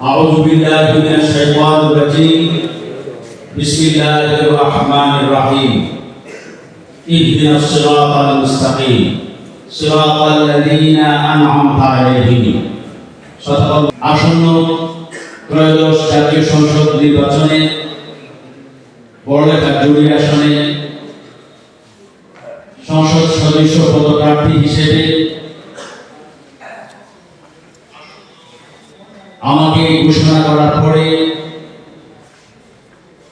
أعوذ بالله من الشيطان الرجيم بسم الله الرحمن الرحيم اهدنا الصراط المستقيم صراط الذين أنعمت عليهم صدق الله আসন্ন ত্রয়োদশ জাতীয় সংসদ নির্বাচনে বড়লেখা জুড়ি আসনে সংসদ সদস্য পদপ্রার্থী হিসেবে আমাকে ঘোষণা করার পরে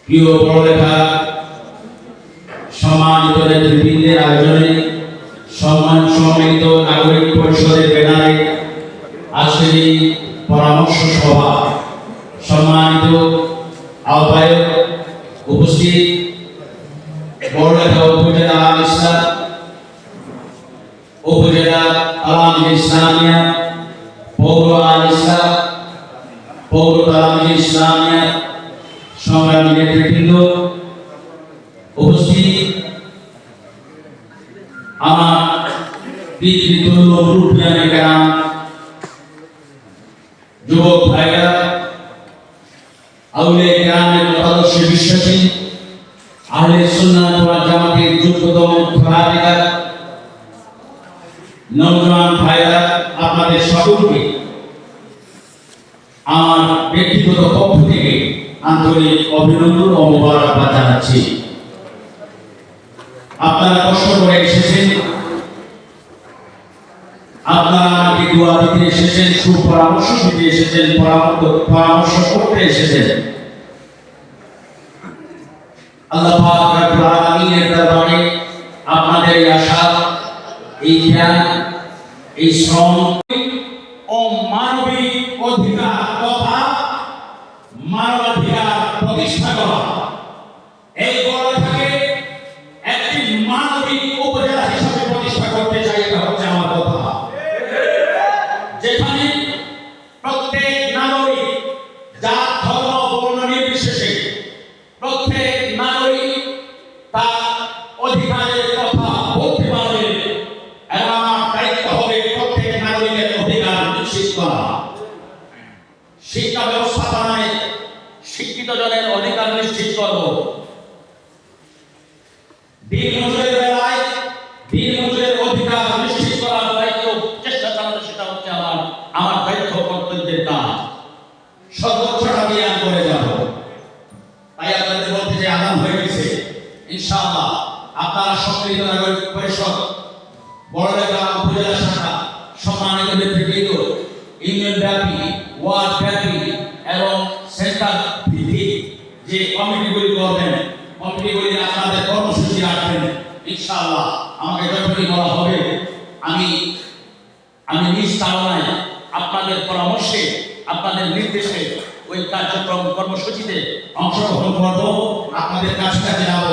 প্রিয় পড়ালেখা, সম্মানিত নেতৃবৃন্দের আয়োজনে সম্মান সম্মানিত নাগরিক পরিষদের ব্যানারে এই পরামর্শ সভা সম্মানিত আহ্বায়ক উপস্থিত বড়লেখা উপজেলা আল ইসলাম উপজেলা আলাম ইসলামিয়া, পৌর আল ইসলাম পৌর তালাম ইসলামিয়া সংগ্রামী নেতৃবৃন্দ আমার গ্রাম যুবক ভাইরা আউলে গ্রামের আদর্শে বিশ্বাসী, আহলে সুন্নাত ওয়াল জামাতের যোগ্যতম ভাইরা আপনাদের সকলকে আমার ব্যক্তিগত পক্ষ থেকে আন্তরিক অভিনন্দন ও মোবারকবাদ জানাচ্ছি। আপনারা কষ্ট করে এসেছেন। আপনারা দিতে এসেছেন, সুপরামর্শ দিতে এসেছেন, পরামর্শ করতে এসেছেন। আল্লাহ আপনাদের এই আশা, এই জ্ঞান এই শ্রম অধিকার তথা মানবাধিকার প্রতিষ্ঠা করা। শিক্ষা ব্যবস্থাপনায় শিক্ষিত জনের অধিকার নিশ্চিত করব। দিন মজুরের বেলায় দিন মজুরের অধিকার নিশ্চিত করার দায়িত্ব চেষ্টা সেটা হচ্ছে আমার আমার দায়িত্ব, কর্তব্যের কাজ। করে যাব। তাই আপনাদের বলতে যে আদান হয়ে গেছে, ইনশাআল্লাহ আপনারা সম্মিলিত নাগরিক পরিষদ, বড়লেখা উপজেলা শাখা, সম্মানিত নেতৃবৃন্দ যে কমিটিগুলি করবেন কমিটিগুলি আপনাদের কর্মসূচি রাখবেন, ইনশাআল্লাহ আমাকে যখনই বলা হবে, আমি আমি নিজ তাড়নায় আপনাদের পরামর্শে, আপনাদের নির্দেশে ওই কার্যক্রম কর্মসূচিতে অংশগ্রহণ করব, আপনাদের কাছ কাছে যাব।